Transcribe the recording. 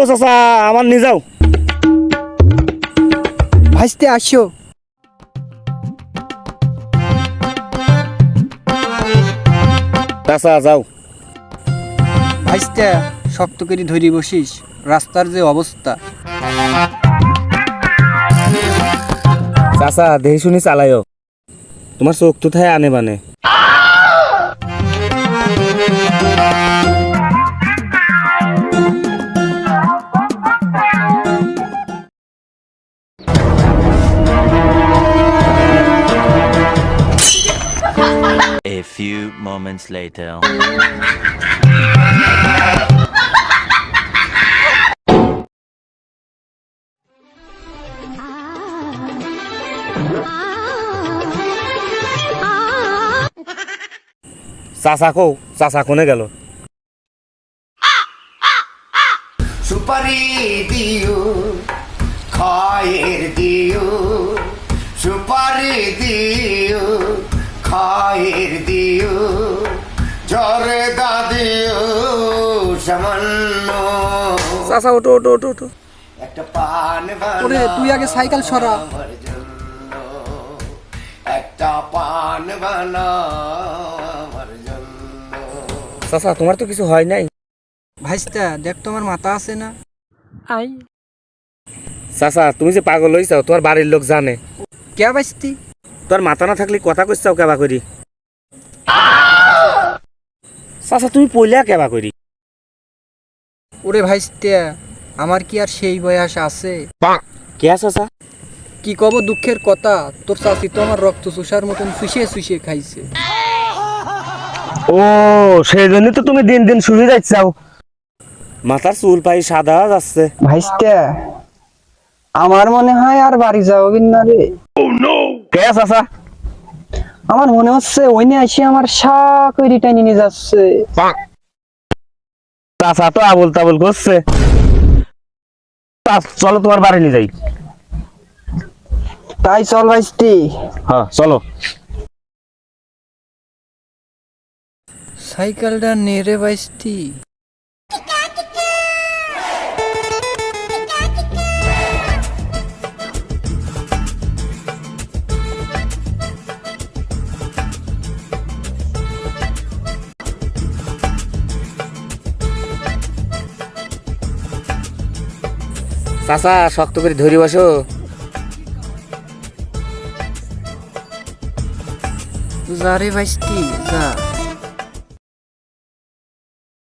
ও চাচা আমার নিয়ে যাও। ভাইস্তে আসো। চাচা যাও। ভাইস্তে শক্ত করে ধরি বসিস। রাস্তার যে অবস্থা। চাচা দেহি শুনি চালাইও তোমার চোখ তো থায় আনে বানে। A few moments later. চাচা কও চাচা কোনে গেল সুপারি দিও খায়ের দিও সুপারি দিও খায়ের দিও জরে দাদিও সামান্য। চাচা ওটো ওটো ওটো ওটো একটা পান ওরে তুই আগে সাইকেল সরা। একটা পান বানা চাচা তোমার তো কিছু হয় নাই। ভাইস্তা দেখ তোমার মাথা আছে না। আই। চাচা তুমি যে পাগল হইছাও তোমার বাড়ির লোক জানে। কে ভাইস্তি? তোর মাথা না থাকলে কথা কইছাও কেবা করি চাচা তুমি পইলা কেবা করি ওরে ভাইস্তে আমার কি আর সেই বয়স আছে? কে চাচা? কি কব দুঃখের কথা? তোর চাষি তো আমার রক্ত চুষার মতন চুষিয়ে চুষিয়ে খাইছে। ও সেই জন্য তো তুমি দিন দিন শুয়ে যাচ্ছাও মাথার চুল পাই সাদা যাচ্ছে। ভাইস্তে আমার মনে হয় আর বাড়ি যাওয়াবিন না রে। কে চাচা? আমার মনে হচ্ছে ওই নিয়ে এসে আমার সা করে টেনে নিয়ে যাচ্ছে। চাচা তো আবল তাবল করছে। তা চলো তোমার বাড়ি নিয়ে যাই। তাই চল ভাইস্তি। হ্যাঁ চলো। সাইকেলটা নেড়ে বাইস্তি চাচা শক্ত করে ধরি বসো। যা রে বাইস্তি যা।